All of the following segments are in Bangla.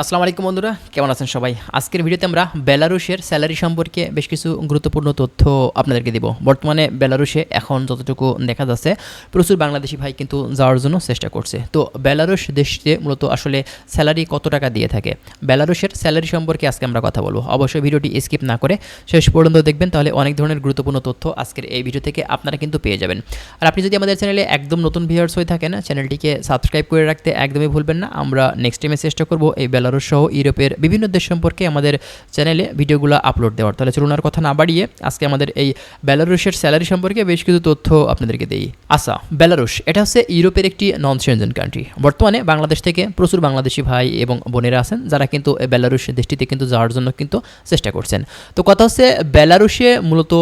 আসসালামু আলাইকুম বন্ধুরা, কেমন আছেন সবাই? আজকের ভিডিওতে আমরা বেলারুশের স্যালারি সম্পর্কে বেশ কিছু গুরুত্বপূর্ণ তথ্য আপনাদেরকে দিব। বর্তমানে বেলারুশে এখন যতটুকু দেখা যাচ্ছে, প্রচুর বাংলাদেশি ভাই কিন্তু যাওয়ার জন্য চেষ্টা করছে। তো বেলারুশ দেশে মূলত আসলে স্যালারি কত টাকা দিয়ে থাকে? বেলারুশের স্যালারি সম্পর্কে আজকে আমরা কথা বলব। অবশ্যই ভিডিওটি স্কিপ না করে শেষ পর্যন্ত দেখবেন, তাহলে অনেক ধরনের গুরুত্বপূর্ণ তথ্য আজকের এই ভিডিও থেকে আপনারা কিন্তু পেয়ে যাবেন। আর আপনি যদি আমাদের চ্যানেলে একদম নতুন ভিউয়ার্স হয়ে থাকেন চ্যানেলটিকে সাবস্ক্রাইব করে রাখতে একদমই ভুলবেন না। আমরা নেক্সট টাইমে চেষ্টা করব এই বেলারুশ সহ ইউরোপের বিভিন্ন দেশ সম্পর্কে আমাদের চ্যানেলে ভিডিওগুলো আপলোড দেওয়ার। তাহলে চলুন আর কথা না বাড়িয়ে আজকে আমাদের এই বেলারুশের স্যালারি সম্পর্কে বেশ কিছু তথ্য আপনাদেরকে দিই। আচ্ছা বেলারুশ এটা হচ্ছে ইউরোপের একটি নন সেনজেন কান্ট্রি বর্তমানে বাংলাদেশ থেকে প্রচুর বাংলাদেশি ভাই এবং বোনেরা আছেন, যারা কিন্তু বেলারুশ দেশটিতে কিন্তু যাওয়ার জন্য কিন্তু চেষ্টা করছেন। তো কথা হচ্ছে বেলারুশে মূলত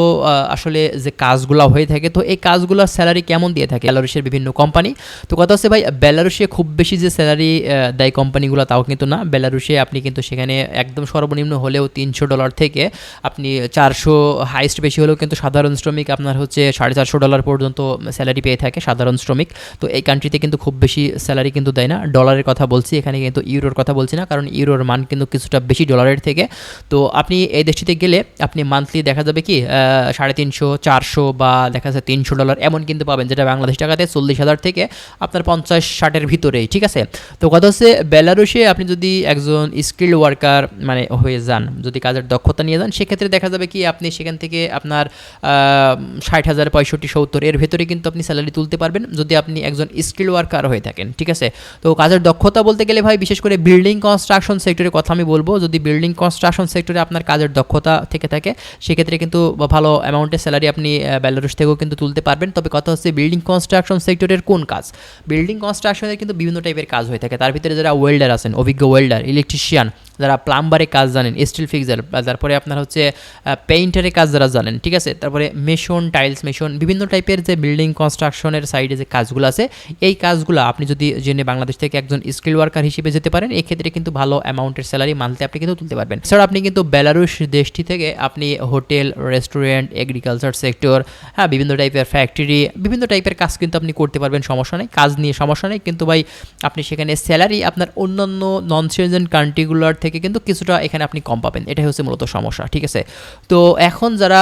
আসলে যে কাজগুলো হয়ে থাকে, তো এই কাজগুলোর স্যালারি কেমন দিয়ে থাকে বেলারুশের বিভিন্ন কোম্পানি তো কথা হচ্ছে ভাই বেলারুশে খুব বেশি যে স্যালারি দেয় কোম্পানিগুলো তাও কিন্তু না। বেলারুশে আপনি কিন্তু সেখানে একদম সর্বনিম্ন হলেও তিনশো ডলার থেকে আপনি চারশো হাইস্ট বেশি হলেও কিন্তু সাধারণ শ্রমিক আপনার হচ্ছে সাড়ে চারশো ডলার পর্যন্ত স্যালারি পেয়ে থাকে সাধারণ শ্রমিক। তো এই কান্ট্রিতে কিন্তু খুব বেশি স্যালারি কিন্তু দেয় না। ডলারের কথা বলছি, এখানে কিন্তু ইউরোর কথা বলছি না, কারণ ইউরোর মান কিন্তু কিছুটা বেশি ডলারের থেকে। তো আপনি এই দেশটিতে গেলে আপনি মান্থলি দেখা যাবে কি সাড়ে তিনশো, চারশো বা দেখা যাচ্ছে তিনশো ডলার এমন কিন্তু পাবেন, যেটা বাংলাদেশ টাকাতে চল্লিশ হাজার থেকে আপনার পঞ্চাশ, ষাটের ভিতরেই, ঠিক আছে? তো কথা হচ্ছে বেলারুশে আপনি যদি একজন স্কিল্ড ওয়ার্কার মানে হয়ে যান, যদি কাজের দক্ষতা নিয়ে যান, সেক্ষেত্রে দেখা যাবে কি আপনি সেখান থেকে আপনার ষাট হাজার, পঁয়ষট্টি, সত্তর, এর ভেতরে কিন্তু আপনি স্যালারি তুলতে পারবেন যদি আপনি একজন স্কিল্ড ওয়ার্কার হয়ে থাকেন, ঠিক আছে? তো কাজের দক্ষতা বলতে গেলে ভাই, বিশেষ করে বিল্ডিং কনস্ট্রাকশন সেক্টরের কথা আমি বলব, যদি বিল্ডিং কনস্ট্রাকশন সেক্টরে আপনার কাজের দক্ষতা থেকে থাকে, সেক্ষেত্রে কিন্তু ভালো অ্যামাউন্টের স্যালারি আপনি বেলারুশ থেকেও কিন্তু তুলতে পারবেন। তবে কথা হচ্ছে বিল্ডিং কনস্ট্রাকশন সেক্টরের কোন কাজ? বিল্ডিং কনস্ট্রাকশনের কিন্তু বিভিন্ন টাইপের কাজ হয়ে থাকে। তার ভিতরে যারা ওয়েল্ডার আছেন, অভিজ্ঞ ওয়েল্ডার welder electrician. যারা প্লাম্বারে কাজ জানেন স্টিল ফিক্সার তারপরে আপনার হচ্ছে পেইন্টারের কাজ যারা জানেন, ঠিক আছে? তারপরে মেশন টাইলস মেশন, বিভিন্ন টাইপের যে বিল্ডিং কনস্ট্রাকশনের সাইডে যে কাজগুলো আছে, এই কাজগুলো আপনি যদি জেনে বাংলাদেশ থেকে একজন স্কিল ওয়ার্কার হিসেবে যেতে পারেন এই ক্ষেত্রে কিন্তু ভালো অ্যামাউন্টের স্যালারি মান্থলি আপনি কিন্তু তুলতে পারবেন। স্যার আপনি কিন্তু বেলারুশ দেশটি থেকে আপনি হোটেল রেস্টুরেন্ট এগ্রিকালচার সেক্টর হ্যাঁ বিভিন্ন টাইপের ফ্যাক্টরি বিভিন্ন টাইপের কাজ কিন্তু আপনি করতে পারবেন, সমস্যা নেই। কাজ নিয়ে সমস্যা নেই, কিন্তু ভাই, আপনি সেখানে স্যালারি আপনার অন্যান্য নন সিটিজেন কান্ট্রিগুলোর থেকে কিন্তু কিছুটা এখানে আপনি কম পাবেন। এটাই হচ্ছে মূলত সমস্যা, ঠিক আছে? তো এখন যারা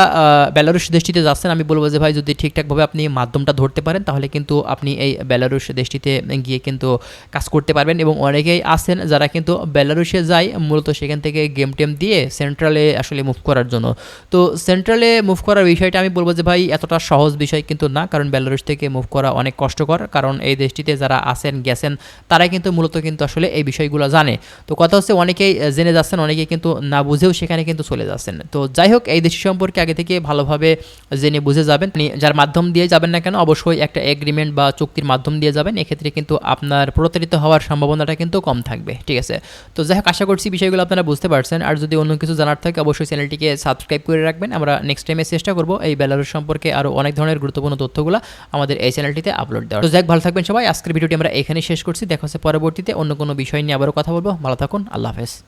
বেলারুশ দেশটিতে যাচ্ছেন, আমি বলব যে ভাই, যদি ঠিকঠাকভাবে আপনি মাধ্যমটা ধরতে পারেন, তাহলে কিন্তু আপনি এই বেলারুশ দেশটিতে গিয়ে কিন্তু কাজ করতে পারবেন। এবং অনেকেই আছেন যারা কিন্তু বেলারুশে যায়, মূলত সেখান থেকে গেম টেম দিয়ে সেন্ট্রালে আসলে মুভ করার জন্য। তো সেন্ট্রালে মুভ করার বিষয়টা আমি বলব যে ভাই, এতটা সহজ বিষয় কিন্তু না, কারণ বেলারুশ থেকে মুভ করা অনেক কষ্টকর। কারণ এই দেশটিতে যারা আছেন, গেছেন, তারাই কিন্তু মূলত কিন্তু আসলে এই বিষয়গুলো জানে। তো কথা হচ্ছে, অনেকেই জেনে যাচ্ছেন অনেকে কিন্তু না বুঝেও সেখানে কিন্তু চলে যাচ্ছেন। তো যাই হোক, এই দেশ সম্পর্কে আগে থেকে ভালোভাবে জেনে বুঝে যাবেন। যার মাধ্যম দিয়ে যাবেন না কেন, অবশ্যই একটা এগ্রিমেন্ট বা চুক্তির মাধ্যম দিয়ে যাবেন। এক্ষেত্রে কিন্তু আপনার প্রতারিত হওয়ার সম্ভাবনাটা কিন্তু কম থাকবে, ঠিক আছে? তো যাই হোক, আশা করছি বিষয়গুলো আপনারা বুঝতে পারছেন। আর যদি অন্য কিছু জানার থাকে, অবশ্যই চ্যানেলটিকে সাবস্ক্রাইব করে রাখবেন। আমরা নেক্সট টাইমে চেষ্টা করব এই বেলারুস সম্পর্কে আরও অনেক ধরনের গুরুত্বপূর্ণ তথ্যগুলো আমাদের এই চ্যানেলটিতে আপলোড দেওয়া তো যাই ভালো থাকবেন সবাই। আজকের ভিডিওটি আমরা এখানে শেষ করছি। দেখা হচ্ছে পরবর্তীতে অন্য কোনো বিষয় নিয়ে আবারও কথা বলব। ভালো থাকুন, আল্লাহ হাফেজ।